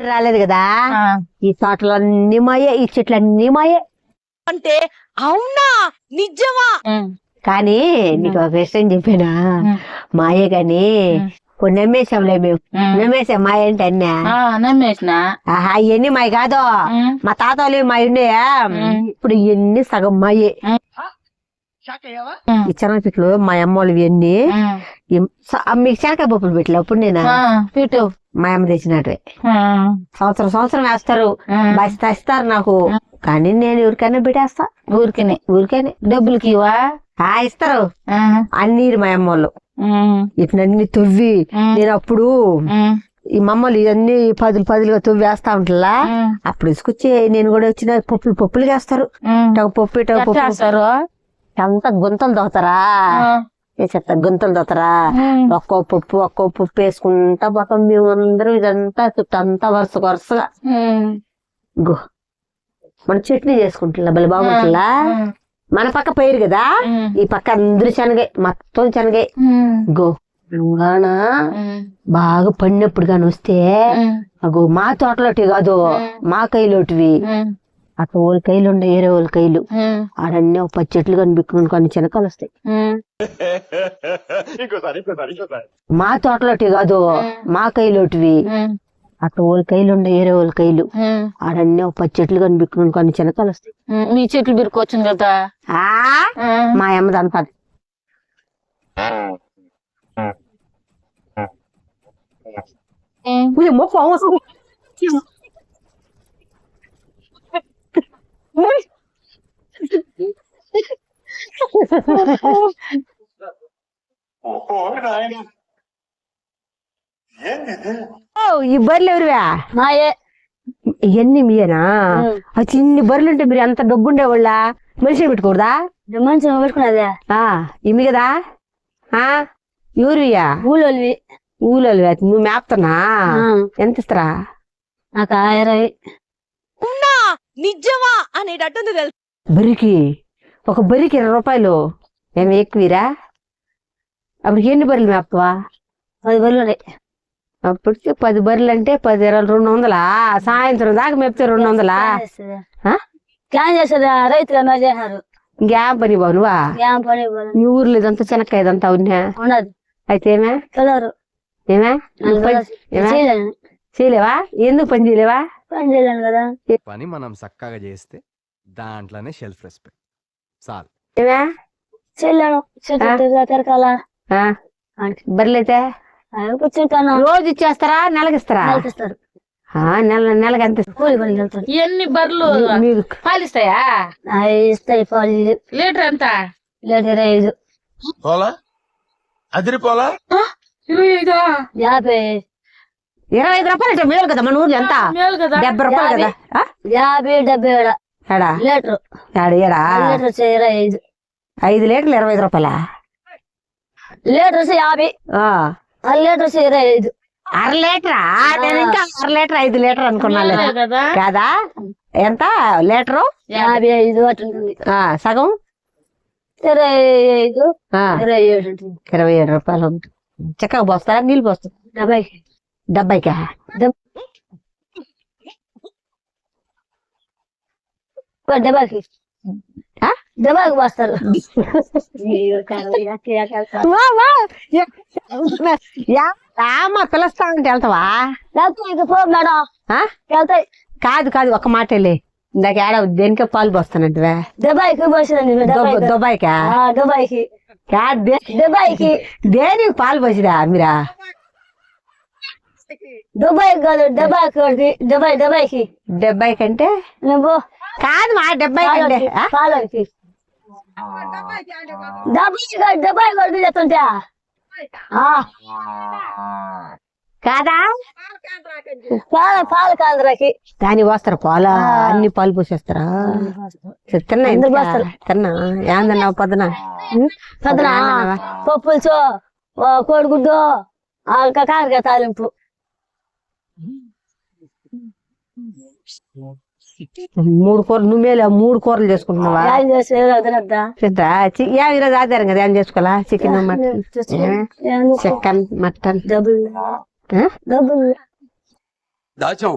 రాలేదు కదా. ఈ తోటలన్నీ మాయే ఈ చెట్లన్నీ మాయే అంటే అవునా నిజమా. కానీ నీకు ఒక విషయం చెప్పానా. మాయే గాని నమ్మేశాంలే మేము ఉమ్. నమ్మేసాం మాయ అంటే అన్నా ఆ, నమ్మేసిన ఆహా ఇవన్నీ మాయ కాదు. మా తాత వాళ్ళు మాయ ఉన్నాయా. ఇప్పుడు ఇవన్నీ సగం మాయే. ఈ చెనగ చెట్లు మా అమ్మ వాళ్ళు ఇవన్నీ మీకు శనగ పప్పులు పెట్టలే అప్పుడు నేను? పెట్టు. మా అమ్మ తెచ్చినట్టు. సంవత్సరం సంవత్సరం వేస్తారు. బస్తా ఇస్తారు నాకు. కానీ నేను ఎవరికైనా పెట్టేస్తా. ఊరికినే. ఊరికనే. డబ్బులకి ఇవా ఇస్తారు. అన్ని మా అమ్మ వాళ్ళు. ఉమ్. ఇట్లన్నీ తవ్వి. నేను అప్పుడు. ఈ మమ్మల్ని ఇవన్నీ పదులు పదులుగా తవ్వి వేస్తా ఉంటలా. ఉమ్. అప్పుడు ఇసుకొచ్చి నేను కూడా వచ్చిన పప్పులు పప్పులు వేస్తారు. పప్పు పప్పు? అంతా గుంతలు దోతారా చెత్త గుంతలు దోతారా. ఒక్కో పప్పు ఒక్కో పప్పు వేసుకుంటా పోతాం మేము అందరం ఇదంతా చుట్టంతా వరుస వరుసగా. గో మన చట్నీ చేసుకుంటున్నా భలే బాగుంటుందా. మన పక్క పైరు కదా. ఈ పక్క అందరు శనగే మొత్తం శనగే ఉమ్. గో తెలంగాణ. బాగా పండినప్పుడు కానీ వస్తే. అగో మా తోటలోటి కాదు. మా కైలోటివి. అట్లా కైలు ఉండే వేరే వాళ్ళ కైలు. ఆడన్నీ ఒక పది చెట్లు కనిపించుకుని కొన్ని చెనకాలు వస్తాయి మా తోటలోటి కాదు. మా కైలోటివి. అట్లా కైలు ఉండే వేరే వాళ్ళ కైలు. ఆడన్నీ ఒక పది చెట్లు కనిపించుకుని కొన్ని చెనకాలు వస్తాయి. మీ చెట్లు బిరుకొచ్చింది కదా. మా అమ్మ. ఉయ్, మొక్క అవసరం. ఓ నాయన ఏంది ఇది? ఓ, ఈ బర్రెలు ఎవరివా? మాయే. ఇవన్నీ మీయేనా. అది ఇన్ని బర్రెలు ఉంటే మీరు ఎంత డబ్బు ఉండేవాళ్ళ మనిషిని పెట్టుకోకూడదా? మంచిగా పెట్టుకున్నదే. ఆ ఇమి కదా? ఆ ఎవరివియా? ఊళ్ళోవి ఊళ్ళో నువ్వు మేపుతున్నా ఎంత ఇస్తారా? నాకు ఇరవై. నిజమా అనేటట్టుంది తెలుసు? బరికి ఒక బరికి ఇరవై రూపాయలు. ఏమి ఎక్కువీరా? అప్పుడు ఎన్ని బర్రెలు మేపుతావా పది బరులు ఉన్నాయి అప్పటికి పది బర్రెలు అంటే పది ఇరవై రెండు వందలా? సాయంత్రం దాకా మేపితే రెండు వందలా? ఆ? క్యాన్ చేసేది రైతులు అన్నా చేశారు? ఇంకేం పని బావు నువ్వా? ఏం పని ఇవ్వదు. మీ ఊర్లో ఇదంతా చెనక్కాయ ఇదంతా ఉన్నా ఉన్నది అయితే ఏమే? కలరు ఏమే? చేయలేను చేయలేవా? ఎందుకు పని చేయలేవా? పని చేయలేను కదా. పని మనం చక్కగా చేస్తే దాంట్లోనే షెల్ఫ్ రెస్పెక్ట్. చాలు ఏమే? చేయలేను. తిరగాల. బర్రెలైతే? కూర్చుంటాను రోజు ఇచ్చేస్తారా? నెలకి ఇస్తారా ఆ, నెల నెలకి ఎంత ఇస్తారు? కూలి ఎన్ని బర్రెలు మీరు పాలిస్తాయా? అవి ఇస్తాయి పాలు. లీటర్ ఎంత? ఇరవై ఐదు. పోలా? అదిరిపోలా? ఇరవై ఐదు? యాభై. ఇరవై ఐదు రూపాయలు అంటే మేలు కదా మన ఊర్లో ఎంత? మేలు కదా. డెబ్బై రూపాయలు కదా? యాభై డెబ్బై ఏడ. ఏడా? లీటర్. ఏడా ఏడా? లీటర్ వచ్చి ఇరవై ఐదు. ఐదు లీటర్లు ఇరవై ఐదు రూపాయలా? లీటర్ వచ్చి యాభై. ఆ, ఆ లీటర్ వచ్చి ఇరవై ఐదు. అర లీటరా? నేను ఇంకా అర లీటర్ ఐదు లీటర్ అనుకున్నాను కదా. ఎంత? లీటరు? యాభై ఐదు సగం? ఇరవై ఐదు. ఇరవై ఏడు ఇరవై ఏడు రూపాయలు ఉంటుంది. చక్కగా పోస్తారా? నీళ్ళు పోస్తారు? డెబ్బైకి డెబ్బైకా డెబ్బైకి ఆ? డెబ్బైకి పోస్తారు వా, వా. యా- రామ్మా పిలుస్తా ఉంటే వెళ్తావా? పో మేడం? వెళ్తాయి కాదు కాదు ఒక మాట వెళ్ళి. ఇందాక ఏడ దేనికే పాలు పోస్తానంటే డెబ్బైకి పోసిందండి దుబాయ్కా. ఆ, డెబ్బైకి కాదు దే- డెబ్బైకి దేనికి పాలు పోసిరా మీరా? దుబాయ్ కాదు డెబ్బై డెబ్బై డెబ్బైకి డెబ్బై కంటే? నువ్వు? కాదు మా డెబ్బై కంటే? పాలకి డెబ్బై కాదు, డెబ్బై కొడుకు చెప్తుంటే. కాదా? పాల పాల కాంద్రకి. దాని పోస్తారా పాలు అన్ని పాలు పోసేస్తారా? తిన్నా అందరు పోస్తారు. తిన్నా ఏందన్నావు పొద్దున? పొద్దున? పప్పులుచో కోడిగుడ్డు కాకరకాయ తాలింపు. మూడు కూరలు నువ్వేలే మూడు కూరలు చేసుకుంటున్నావా? ఈరోజు ఆధారం కదా ఏం చేసుకోవాలా? Chicken mutton. Chicken mutton. దాచాం.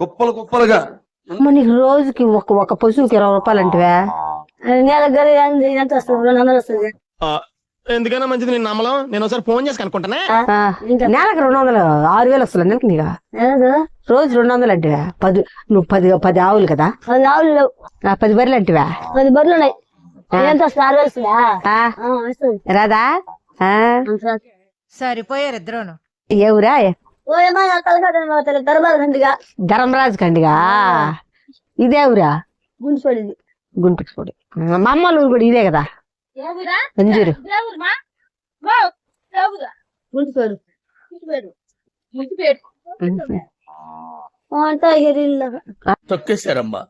కుప్పలు కుప్పలుగా. అమ్మ నీకు రోజుకి ఒక ఒక పశువుకి ఇరవై రూపాయలు అంటివా. నెల ఎందుకైనా మంచిది నేను నమ్మలం? నేను ఒకసారి ఫోన్ చేసి కనుక్కుంటానే. నెలకు రెండు వందలు ఆరు వేలు వస్తుంది నెలకి నీకు? రోజు రెండు వందలు అంటివా పది నువ్వు పది పది ఆవులు కదా? పది ఆవులు లేవు. ఆ, పది బర్రెలు అంటివా? పది బర్రెలు ఉన్నాయి. రాదా? ఆ, సరిపోయారు ఇద్దరును. గంటిగా ధర్మరాజు కండిగా ఇదే ఊరా? గుండు పడింది గుంటూరు పొడి మా అమ్మ ఊరు కూడా ఇదే కదా? అంజూరు. అంతా ఎగిరిల్లా తొక్కేశారమ్మా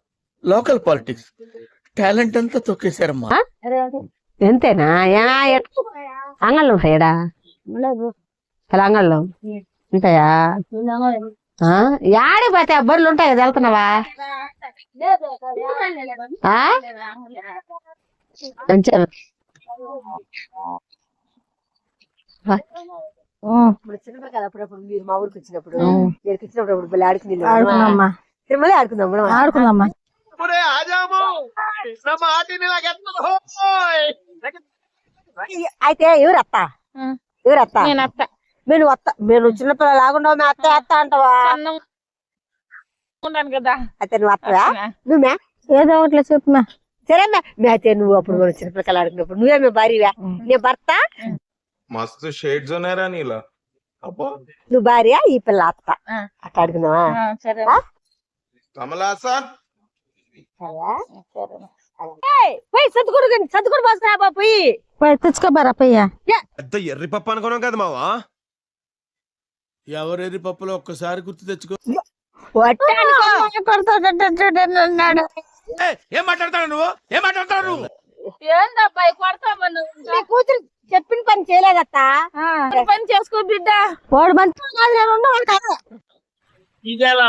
లోకల్ పాలిటిక్స్ టాలెంట్ అంతా తొక్కేశారమ్మా ఎంతేనా అంగళ్ళు ఉంటాయడా అలా అంగళ్ళు ఉంటాయా ఆ? యాడికి పోతే బర్రెలు ఉంటాయి కదా వెళ్తున్నావా ఆ? ఇప్పుడు చిన్నప్పుడు కదా అప్పుడప్పుడు మీరు మా ఊరికి వచ్చినప్పుడు నేను వచ్చినప్పుడు అప్పుడు ఆడుకుని ఆడుకుందామా మళ్ళీ ఆడుకుందాం మనం. ఆడుకుందామా ఆజాము. నమ్మ ఆటిని నాకెత్తదు హోయ్. అయితే ఎవరు అత్త. ఎవరు అత్త? నేను అత్త. మేము అత్త. మేము చిన్నపిల్లలు లాగుండవు మేము అత్త అత్త అంటావా? కదా. అయితే నువ్వు అత్తవా? నువ్వే? ఏదో ఒకటి చెప్పమా సరే మే అయితే నువ్వు అప్పుడు మనం చిన్నపిల్లలు ఆడుకున్నప్పుడు నువ్వే మేము భార్యవా నీ భర్త మస్తు షేడ్స్ ఉన్నారా నీలో అబ్బో నువ్వు భార్య ఈ పిల్ల అత్త ఆ. అట్ట సరే పోయి పోయి పోయి తెచ్చుకోబారా పయ్యా పెద్ద ఎర్రి పప్పు అనుకున్నాం కదా మావా ఎవరెరి పప్పులో ఒక్కసారి గుర్తు తెచ్చుకో ఏం మాట్లాడతాడు నువ్వు? ఏం మాట్లాడతాడు నువ్వు? ఏందబ్బాయి కొడతావా నువ్వు నీ కూతురు చెప్పిన పని చేయలేదత్తా. ఆ, పని చేసుకో బిడ్డ. వాడు మంచి కాదు, నేను ఉండను కాదు. ఇదేలా?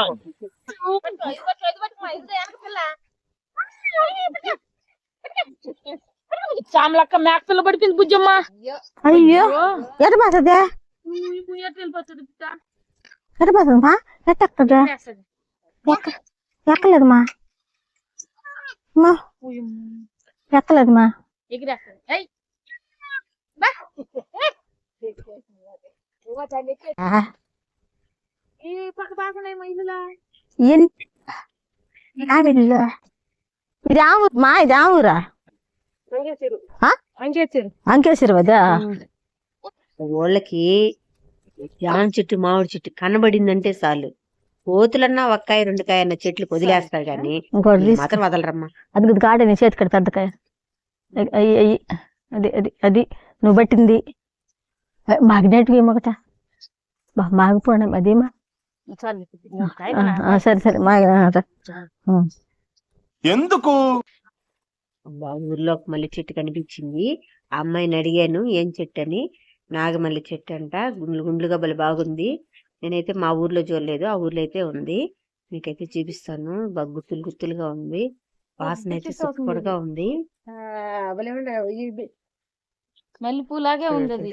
చామలక్క మేకపిల్ల పడిపోయింది బుజ్జమ్మ. అయ్యో. ఎట పోతుంది? వెళ్ళిపోతుంది బిడ్డ ఎట పోతుందమ్మా? ఎట్ట ఎక్కుతుంది ఎక్క- ఎక్కలేదమ్మా అమ్మా, ఎక్కలేదమ్మా ఎగిరేస్తుంది ఏయ్ ఆ, ఈ పక్క పక్కనేమో ఇల్లులా ఏం నా బిడ్డలు ఇది ఆ ఊరు మా ఇది ఆ ఊరా? ఆ? అంకేశ్వరం. అదా వాళ్ళకి జామ చెట్టు మామిడి చెట్టు కనబడిందంటే చాలు. కోతులన్నా ఒక్కాయ రెండు కాయ అన్న చెట్లు వదిలేస్తారు కానీ ఇంకోటి. మాత్రం వదలరమ్మా. అది ఇది గాడి నీ చేతి కడ పెద్దకాయ. అయ్యి అయ్యి అది అది అది నువ్వు పట్టింది. మాగ్నెట్ ఏమొకట మాగిపోవడం అదేమా. సరే సరే మాగ ఎందుకు? ఊర్లో ఒక మల్లె చెట్టు కనిపించింది. ఆ అమ్మాయిని అడిగాను ఏం చెట్టు అని నాగమల్లి చెట్టు అంట గుండ్లు గుండ్లుగా భలే బాగుంది. నేనైతే మా ఊర్లో చూడలేదు. ఆ ఊర్లో అయితే ఉంది. మీకైతే చూపిస్తాను. బాగా గుత్తులు గుత్తులుగా ఉంది. వాసన అయితే సూపర్గా ఉంది. మల్లెపూలాగే ఉంది